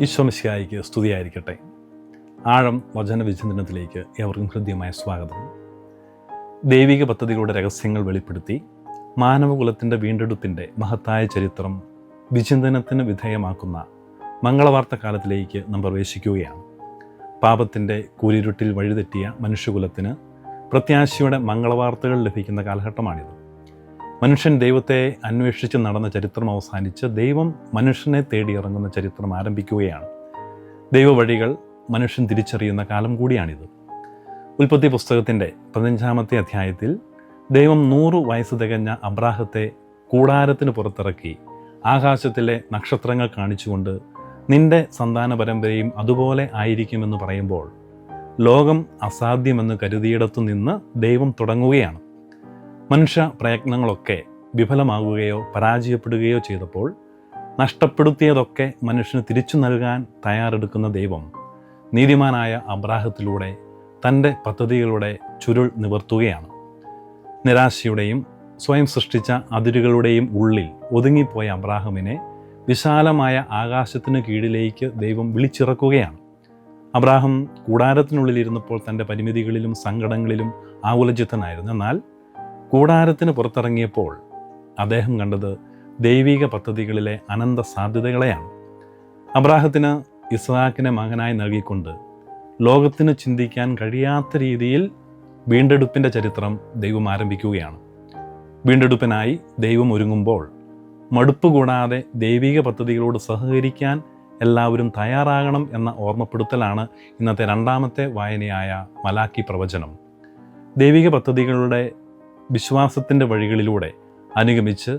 ഈശ്വമിശിയായിക്ക് സ്തുതിയായിരിക്കട്ടെ. ആഴം വചന വിചിന്തനത്തിലേക്ക് ഏവർക്കും ഹൃദ്യമായ സ്വാഗതം. ദൈവിക പദ്ധതികളുടെ രഹസ്യങ്ങൾ വെളിപ്പെടുത്തി മാനവകുലത്തിന്റെ വീണ്ടെടുപ്പിന്റെ മഹത്തായ ചരിത്രം വിചിന്തനത്തിന് വിധേയമാക്കുന്ന മംഗളവാർത്ത കാലത്തിലേക്ക് നാം പ്രവേശിക്കുകയാണ്. പാപത്തിന്റെ കൂരിരുട്ടിൽ വഴിതെറ്റിയ മനുഷ്യകുലത്തിന് പ്രത്യാശയുടെ മംഗളവാർത്തകൾ ലഭിക്കുന്ന കാലഘട്ടമാണിത്. മനുഷ്യൻ ദൈവത്തെ അന്വേഷിച്ച് നടന്ന ചരിത്രം അവസാനിച്ച് ദൈവം മനുഷ്യനെ തേടി ഇറങ്ങുന്ന ചരിത്രം ആരംഭിക്കുകയാണ്. ദൈവവഴികൾ മനുഷ്യൻ തിരിച്ചറിയുന്ന കാലം കൂടിയാണിത്. ഉൽപ്പത്തി പുസ്തകത്തിന്റെ പതിനഞ്ചാമത്തെ അധ്യായത്തിൽ ദൈവം നൂറ് വയസ്സ് തികഞ്ഞ അബ്രാഹത്തെ കൂടാരത്തിന് പുറത്തിറക്കി ആകാശത്തിലെ നക്ഷത്രങ്ങൾ കാണിച്ചുകൊണ്ട് നിന്റെ സന്താന പരമ്പരയും അതുപോലെ ആയിരിക്കുമെന്ന് പറയുമ്പോൾ ലോകം അസാധ്യമെന്ന് കരുതിയിടത്തു നിന്ന് ദൈവം തുടങ്ങുകയാണ്. മനുഷ്യ പ്രയത്നങ്ങളൊക്കെ വിഫലമാകുകയോ പരാജയപ്പെടുകയോ ചെയ്തപ്പോൾ നഷ്ടപ്പെടുത്തിയതൊക്കെ മനുഷ്യന് തിരിച്ചു നൽകാൻ തയ്യാറെടുക്കുന്ന ദൈവം നീതിമാനായ അബ്രാഹത്തിലൂടെ തന്റെ പദ്ധതികളുടെ ചുരുൾ നിവർത്തുകയാണ്. നിരാശയുടെയും സ്വയം സൃഷ്ടിച്ച അതിരുകളുടെയും ഉള്ളിൽ ഒതുങ്ങിപ്പോയ അബ്രാഹമിനെ വിശാലമായ ആകാശത്തിന് കീഴിലേക്ക് ദൈവം വിളിച്ചിറക്കുകയാണ്. അബ്രാഹം കൂടാരത്തിനുള്ളിലിരുന്നപ്പോൾ തന്റെ പരിമിതികളിലും സങ്കടങ്ങളിലും ആകുലചിത്തനായിരുന്നു. എന്നാൽ കൂടാരത്തിന് പുറത്തിറങ്ങിയപ്പോൾ അദ്ദേഹം കണ്ടത് ദൈവിക പദ്ധതികളിലെ അനന്ത സാധ്യതകളെയാണ്. അബ്രാഹത്തിന് ഇസ്ഹാക്കിനെ മകനായി നൽകിക്കൊണ്ട് ലോകത്തിന് ചിന്തിക്കാൻ കഴിയാത്ത രീതിയിൽ വീണ്ടെടുപ്പിന്റെ ചരിത്രം ദൈവം ആരംഭിക്കുകയാണ്. വീണ്ടെടുപ്പിനായി ദൈവം ഒരുങ്ങുമ്പോൾ മടുപ്പ് കൂടാതെ ദൈവിക പദ്ധതികളോട് സഹകരിക്കാൻ എല്ലാവരും തയ്യാറാകണം എന്ന ഓർമ്മപ്പെടുത്തലാണ് ഇന്നത്തെ രണ്ടാമത്തെ വായനയായ മലാക്കി പ്രവചനം. ദൈവിക പദ്ധതികളുടെ വിശ്വാസത്തിന്റെ വഴികളിലൂടെ അനുഗമിച്ച്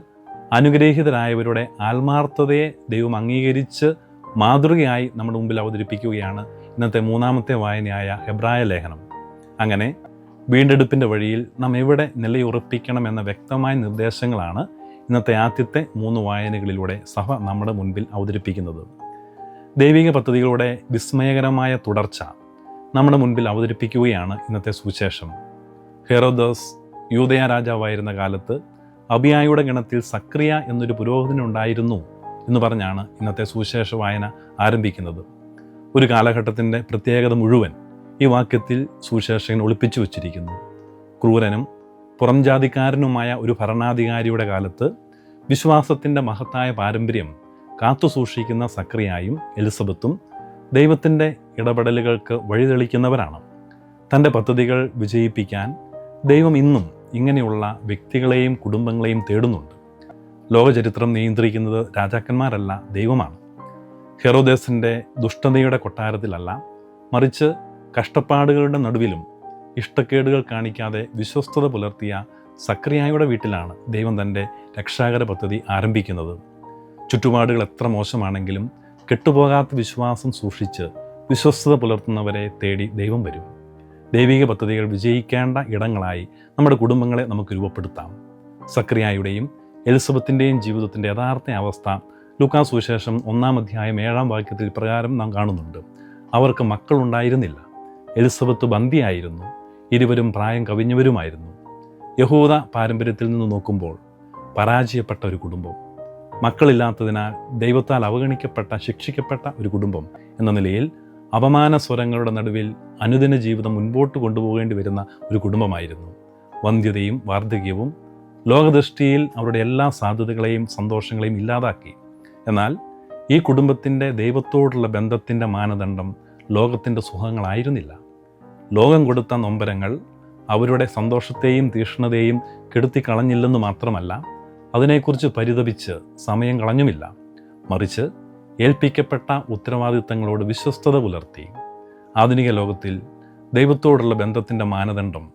അനുഗ്രഹീതരായവരുടെ ആത്മാർത്ഥതയെ ദൈവം അംഗീകരിച്ച് മാതൃകയായി നമ്മുടെ മുമ്പിൽ അവതരിപ്പിക്കുകയാണ് ഇന്നത്തെ മൂന്നാമത്തെ വായനയായ ഹെബ്രായ ലേഖനം. അങ്ങനെ വീണ്ടെടുപ്പിന്റെ വഴിയിൽ നാം എവിടെ നിലയുറപ്പിക്കണം എന്ന വ്യക്തമായ നിർദ്ദേശങ്ങളാണ് ഇന്നത്തെ ആദ്യത്തെ മൂന്ന് വായനകളിലൂടെ സഭ നമ്മുടെ മുൻപിൽ അവതരിപ്പിക്കുന്നത്. ദൈവിക പദ്ധതികളുടെ വിസ്മയകരമായ തുടർച്ച നമ്മുടെ മുൻപിൽ അവതരിപ്പിക്കുകയാണ് ഇന്നത്തെ സുവിശേഷം. ഹെറോദോസ് യൂതയ രാജാവായിരുന്ന കാലത്ത് അബിയായുടെ ഗണത്തിൽ സക്രിയ എന്നൊരു പുരോഹിതനുണ്ടായിരുന്നു എന്ന് പറഞ്ഞാണ് ഇന്നത്തെ സുവിശേഷ വായന ആരംഭിക്കുന്നത്. ഒരു കാലഘട്ടത്തിന്റെ പ്രത്യേകത മുഴുവൻ ഈ വാക്യത്തിൽ സുവിശേഷകൻ ഒളിപ്പിച്ചു വച്ചിരിക്കുന്നു. ക്രൂരനും പുറംജാതിക്കാരനുമായ ഒരു ഭരണാധികാരിയുടെ കാലത്ത് വിശ്വാസത്തിന്റെ മഹത്തായ പാരമ്പര്യം കാത്തുസൂക്ഷിക്കുന്ന സക്രിയായും എലിസബത്തും ദൈവത്തിന്റെ ഇടപെടലുകൾക്ക് വഴിതെളിക്കുന്നവരാണ്. തന്റെ പദ്ധതികൾ വിജയിപ്പിക്കാൻ ദൈവം ഇന്നും ഇങ്ങനെയുള്ള വ്യക്തികളെയും കുടുംബങ്ങളെയും തേടുന്നുണ്ട്. ലോകചരിത്രം നിയന്ത്രിക്കുന്നത് രാജാക്കന്മാരല്ല ദൈവമാണ്. ഹെറോദേസിന്റെ ദുഷ്ടതയുടെ കൊട്ടാരത്തിലല്ല മറിച്ച് കഷ്ടപ്പാടുകളുടെ നടുവിലും ഇഷ്ടക്കേടുകൾ കാണിക്കാതെ വിശ്വസ്തത പുലർത്തിയ സക്രിയായുടെ വീട്ടിലാണ് ദൈവം തന്റെ രക്ഷാകര പദ്ധതി ആരംഭിക്കുന്നത്. ചുറ്റുപാടുകൾ എത്ര മോശമാണെങ്കിലും കെട്ടുപോകാത്ത വിശ്വാസം സൂക്ഷിച്ച് വിശ്വസ്തത പുലർത്തുന്നവരെ തേടി ദൈവം വരും. ദൈവിക പദ്ധതികൾ വിജയിക്കേണ്ട ഇടങ്ങളായി നമ്മുടെ കുടുംബങ്ങളെ നമുക്ക് രൂപപ്പെടുത്താം. സക്രിയായുടെയും എലിസബത്തിന്റെയും ജീവിതത്തിന്റെ യഥാർത്ഥ അവസ്ഥ ലൂക്കാ സുവിശേഷം ഒന്നാം അധ്യായം ഏഴാം വാക്യത്തിൽ പ്രകാരം നാം കാണുന്നുണ്ട്. അവർക്ക് മക്കളുണ്ടായിരുന്നില്ല. എലിസബത്ത് ബന്ദിയായിരുന്നു ഇരുവരും പ്രായം കവിഞ്ഞവരുമായിരുന്നു. യഹൂദ പാരമ്പര്യത്തിൽ നിന്ന് നോക്കുമ്പോൾ പരാജയപ്പെട്ട ഒരു കുടുംബം മക്കളില്ലാത്തതിനാൽ ദൈവത്താൽ അവഗണിക്കപ്പെട്ട ശിക്ഷിക്കപ്പെട്ട ഒരു കുടുംബം എന്ന നിലയിൽ അപമാന സ്വരങ്ങളുടെ നടുവിൽ അനുദിന ജീവിതം മുൻപോട്ട് കൊണ്ടുപോകേണ്ടി വരുന്ന ഒരു കുടുംബമായിരുന്നു. വന്ധ്യതയും വാർദ്ധക്യവും ലോകദൃഷ്ടിയിൽ അവരുടെ എല്ലാ സാധ്യതകളെയും സന്തോഷങ്ങളെയും ഇല്ലാതാക്കി. എന്നാൽ ഈ കുടുംബത്തിന്റെ ദൈവത്തോടുള്ള ബന്ധത്തിന്റെ മാനദണ്ഡം ലോകത്തിന്റെ സുഖങ്ങളായിരുന്നില്ല. ലോകം കൊടുത്ത നൊമ്പരങ്ങൾ അവരുടെ സന്തോഷത്തെയും തീഷ്ണതയെയും കെടുത്തിക്കളഞ്ഞില്ലെന്ന് മാത്രമല്ല അതിനെക്കുറിച്ച് പരിതപിച്ച് സമയം കളഞ്ഞുമില്ല. മറിച്ച് ഏൽപ്പിക്കപ്പെട്ട ഉത്തരവാദിത്തങ്ങളോട് വിശ്വസ്തത പുലർത്തി. ആധുനിക ലോകത്തിൽ ദൈവത്തോടുള്ള ബന്ധത്തിന്റെ മാനദണ്ഡം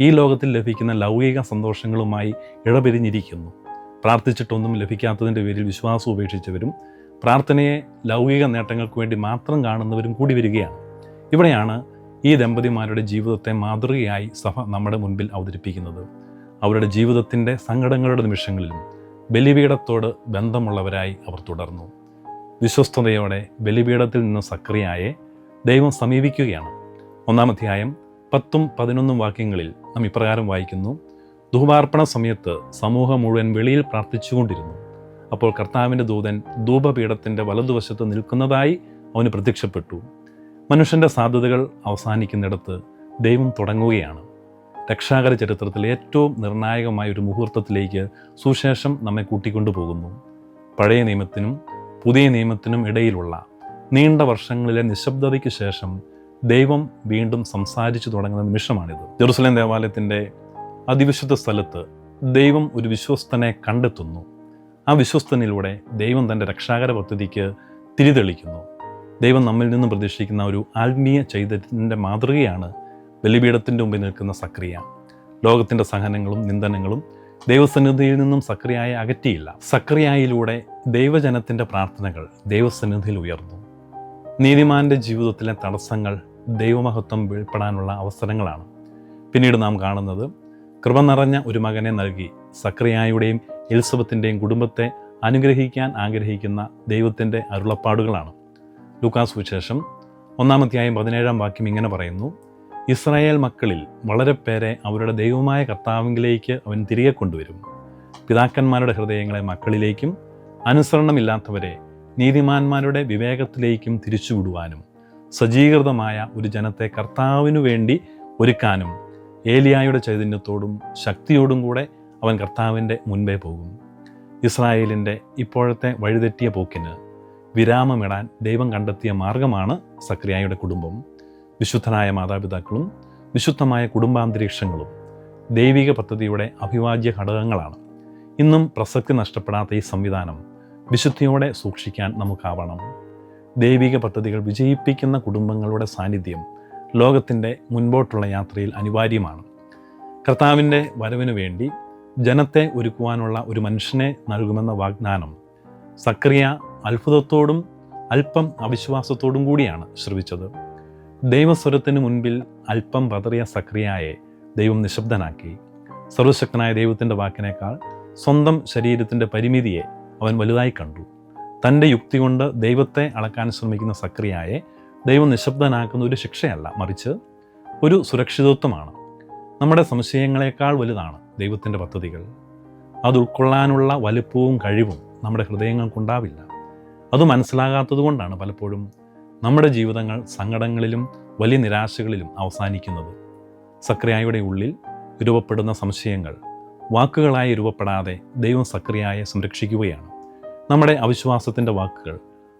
ഈ ലോകത്തിൽ ലഭിക്കുന്ന ലൗകിക സന്തോഷങ്ങളുമായി ഇടപിരിഞ്ഞിരിക്കുന്നു. പ്രാർത്ഥിച്ചിട്ടൊന്നും ലഭിക്കാത്തതിന്റെ പേരിൽ വിശ്വാസം ഉപേക്ഷിച്ചവരും പ്രാർത്ഥനയെ ലൗകിക നേട്ടങ്ങൾക്ക് വേണ്ടി മാത്രം കാണുന്നവരും കൂടി വരികയാണ്. ഇവിടെയാണ് ഈ ദമ്പതിമാരുടെ ജീവിതത്തെ മാതൃകയായി സഭ നമ്മുടെ മുൻപിൽ അവതരിപ്പിക്കുന്നത്. അവരുടെ ജീവിതത്തിന്റെ സങ്കടങ്ങളുടെ നിമിഷങ്ങളിലും ബലിപീഠത്തോട് ബന്ധമുള്ളവരായി അവർ തുടർന്നു. വിശ്വസ്തതയോടെ ബലിപീഠത്തിൽ നിന്ന് സക്രിയായെ ദൈവം സമീപിക്കുകയാണ്. ഒന്നാം അധ്യായം പത്തും പതിനൊന്നും വാക്യങ്ങളിൽ നാം ഇപ്രകാരം വായിക്കുന്നു. ധൂപാർപ്പണ സമയത്ത് സമൂഹം മുഴുവൻ വെളിയിൽ പ്രാർത്ഥിച്ചുകൊണ്ടിരുന്നു. അപ്പോൾ കർത്താവിന്റെ ദൂതൻ ധൂപപീഠത്തിന്റെ വലതുവശത്ത് നിൽക്കുന്നതായി അവന് പ്രത്യക്ഷപ്പെട്ടു. മനുഷ്യന്റെ സാധ്യതകൾ അവസാനിക്കുന്നിടത്ത് ദൈവം തുടങ്ങുകയാണ്. രക്ഷാകര ചരിത്രത്തിലെ ഏറ്റവും നിർണായകമായ ഒരു മുഹൂർത്തത്തിലേക്ക് സുശേഷം നമ്മെ കൂട്ടിക്കൊണ്ടുപോകുന്നു. പഴയ നിയമത്തിനും പുതിയ നിയമത്തിനും ഇടയിലുള്ള നീണ്ട വർഷങ്ങളിലെ നിശബ്ദതയ്ക്ക് ശേഷം ദൈവം വീണ്ടും സംസാരിച്ചു തുടങ്ങുന്ന നിമിഷമാണിത്. ജെറുസലേം ദേവാലയത്തിന്റെ അതിവിശുദ്ധ സ്ഥലത്ത് ദൈവം ഒരു വിശ്വസ്തനെ കണ്ടെത്തുന്നു. ആ വിശ്വസ്തനിലൂടെ ദൈവം തന്റെ രക്ഷാകര പദ്ധതിക്ക് തിരിതെളിക്കുന്നു. ദൈവം നമ്മിൽ നിന്നും പ്രതീക്ഷിക്കുന്ന ഒരു ആത്മീയ ചൈതന്യത്തിന്റെ മാതൃകയാണ് ബലിപീഠത്തിന്റെ മുമ്പിൽ നിൽക്കുന്ന സക്രിയ. ലോകത്തിന്റെ സഹനങ്ങളും നിന്ദനങ്ങളും ദൈവസന്നിധിയിൽ നിന്നും സക്രിയായെ അകറ്റിയില്ല. സക്രിയായിലൂടെ ദൈവജനത്തിന്റെ പ്രാർത്ഥനകൾ ദൈവസന്നിധിയിൽ ഉയർന്നു. നീതിമാന്റെ ജീവിതത്തിലെ തടസ്സങ്ങൾ ദൈവമഹത്വം വെളിപ്പെടാനുള്ള അവസരങ്ങളാണ്. പിന്നീട് നാം കാണുന്നത് കൃപ നിറഞ്ഞ ഒരു മകനെ നൽകി സക്രിയായുടെയും എലിസബത്തിന്റെയും കുടുംബത്തെ അനുഗ്രഹിക്കാൻ ആഗ്രഹിക്കുന്ന ദൈവത്തിന്റെ അരുളപ്പാടുകളാണ്. ലൂക്കാസ് വിശേഷം ഒന്നാമധ്യായം പതിനേഴാം വാക്യം ഇങ്ങനെ പറയുന്നു ഇസ്രായേൽ മക്കളിൽ വളരെ പേരെ അവരുടെ ദൈവമായ കർത്താവിലേക്ക് അവൻ തിരികെ കൊണ്ടുവരും. പിതാക്കന്മാരുടെ ഹൃദയങ്ങളെ മക്കളിലേക്കും അനുസരണമില്ലാത്തവരെ നീതിമാന്മാരുടെ വിവേകത്തിലേക്കും തിരിച്ചുവിടുവാനും സജ്ജീകൃതമായ ഒരു ജനത്തെ കർത്താവിനു വേണ്ടി ഒരുക്കാനും ഏലിയായുടെ ചൈതന്യത്തോടും ശക്തിയോടും കൂടെ അവൻ കർത്താവിന്റെ മുൻപേ പോകും. ഇസ്രായേലിന്റെ ഇപ്പോഴത്തെ വഴിതെറ്റിയ പോക്കിന് വിരാമമിടാൻ ദൈവം കണ്ടെത്തിയ മാർഗമാണ് സക്രിയായുടെ കുടുംബം. വിശുദ്ധനായ മാതാപിതാക്കളും വിശുദ്ധമായ കുടുംബാന്തരീക്ഷങ്ങളും ദൈവിക പദ്ധതിയുടെ അഭിവാജ്യ ഘടകങ്ങളാണ്. ഇന്നും പ്രസക്തി നഷ്ടപ്പെടാത്ത ഈ സംവിധാനം വിശുദ്ധിയോടെ സൂക്ഷിക്കാൻ നമുക്കാവണം. ദൈവിക പദ്ധതികൾ വിജയിപ്പിക്കുന്ന കുടുംബങ്ങളുടെ സാന്നിധ്യം ലോകത്തിന്റെ മുൻപോട്ടുള്ള യാത്രയിൽ അനിവാര്യമാണ്. കർത്താവിന്റെ വരവിനു വേണ്ടി ജനത്തെ ഒരുക്കുവാനുള്ള ഒരു മനുഷ്യനെ നൽകുമെന്ന വാഗ്ദാനം സക്രിയ അത്ഭുതത്തോടും അല്പം അവിശ്വാസത്തോടും കൂടിയാണ് ശ്രവിച്ചത്. ദൈവസ്വരത്തിന് മുൻപിൽ അല്പം പതറിയ സക്രിയായെ ദൈവം നിശബ്ദനാക്കി. സർവശക്തനായ ദൈവത്തിന്റെ വാക്കിനേക്കാൾ സ്വന്തം ശരീരത്തിന്റെ പരിമിതിയെ അവൻ വലുതായി കണ്ടു. തന്റെ യുക്തി കൊണ്ട് ദൈവത്തെ അളക്കാൻ ശ്രമിക്കുന്ന സക്രിയായെ ദൈവം നിശബ്ദനാക്കുന്ന ഒരു ശിക്ഷയല്ല മറിച്ച് ഒരു സുരക്ഷിതത്വമാണ്. നമ്മുടെ സംശയങ്ങളെക്കാൾ വലുതാണ് ദൈവത്തിന്റെ പദ്ധതികൾ. അത് ഉൾക്കൊള്ളാനുള്ള വലുപ്പവും കഴിവും നമ്മുടെ ഹൃദയങ്ങൾക്കുണ്ടാവില്ല. അത് മനസ്സിലാകാത്തത് കൊണ്ടാണ് പലപ്പോഴും നമ്മുടെ ജീവിതങ്ങൾ സങ്കടങ്ങളിലും വലിയ നിരാശകളിലും അവസാനിക്കുന്നത്. സക്രിയായുടെ ഉള്ളിൽ രൂപപ്പെടുന്ന സംശയങ്ങൾ. വാക്കുകളായി രൂപപ്പെടാതെ ദൈവം സക്രിയായെ സംരക്ഷിക്കുകയാണ്. നമ്മുടെ അവിശ്വാസത്തിന്റെ വാക്കുകൾ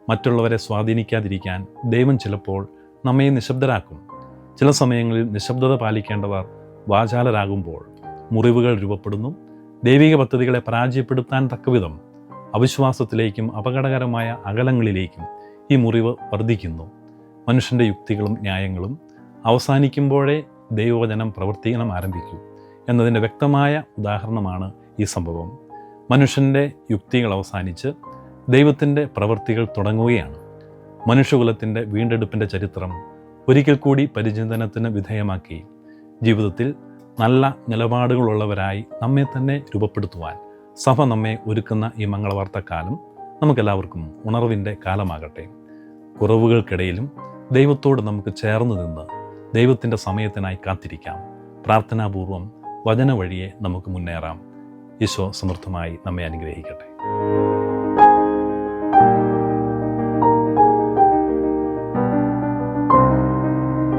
മറ്റുള്ളവരെ സ്വാധീനിക്കാതിരിക്കാൻ ദൈവം ചിലപ്പോൾ നമ്മെ നിശബ്ദരാക്കും. ചില സമയങ്ങളിൽ നിശബ്ദത പാലിക്കേണ്ടവർ വാചാലരാകുമ്പോൾ മുറിവുകൾ രൂപപ്പെടുന്നു. ദൈവിക പദ്ധതികളെ പരാജയപ്പെടുത്താൻ തക്കവിധം അവിശ്വാസത്തിലേക്കും അപകടകരമായ അകലങ്ങളിലേക്കും ഈ മുറിവ് വർദ്ധിക്കുന്നു. മനുഷ്യന്റെ യുക്തികളും ന്യായങ്ങളും അവസാനിക്കുമ്പോഴേ ദൈവവചനം പ്രവർത്തിക്കണം ആരംഭിക്കൂ എന്നതിന്റെ വ്യക്തമായ ഉദാഹരണമാണ് ഈ സംഭവം. മനുഷ്യന്റെ യുക്തികൾ അവസാനിച്ച് ദൈവത്തിന്റെ പ്രവൃത്തികൾ തുടങ്ങുകയാണ്. മനുഷ്യകുലത്തിന്റെ വീണ്ടെടുപ്പിന്റെ ചരിത്രം ഒരിക്കൽ കൂടി പരിചിന്തനത്തിന് വിധേയമാക്കി. ജീവിതത്തിൽ നല്ല നിലപാടുകളുള്ളവരായി നമ്മെ തന്നെ രൂപപ്പെടുത്തുവാൻ സഭ നമ്മെ ഒരുക്കുന്ന ഈ മംഗളവാർത്തക്കാലം നമുക്കെല്ലാവർക്കും ഉണർവിന്റെ കാലമാകട്ടെ. കുറവുകൾക്കിടയിലും ദൈവത്തോട് നമുക്ക് ചേർന്ന് നിന്ന് ദൈവത്തിന്റെ സമയത്തിനായി കാത്തിരിക്കാം. പ്രാർത്ഥനാപൂർവം വചന വഴിയെ നമുക്ക് മുന്നേറാം. ഈശോ സമൃദ്ധമായി നമ്മെ അനുഗ്രഹിക്കട്ടെ.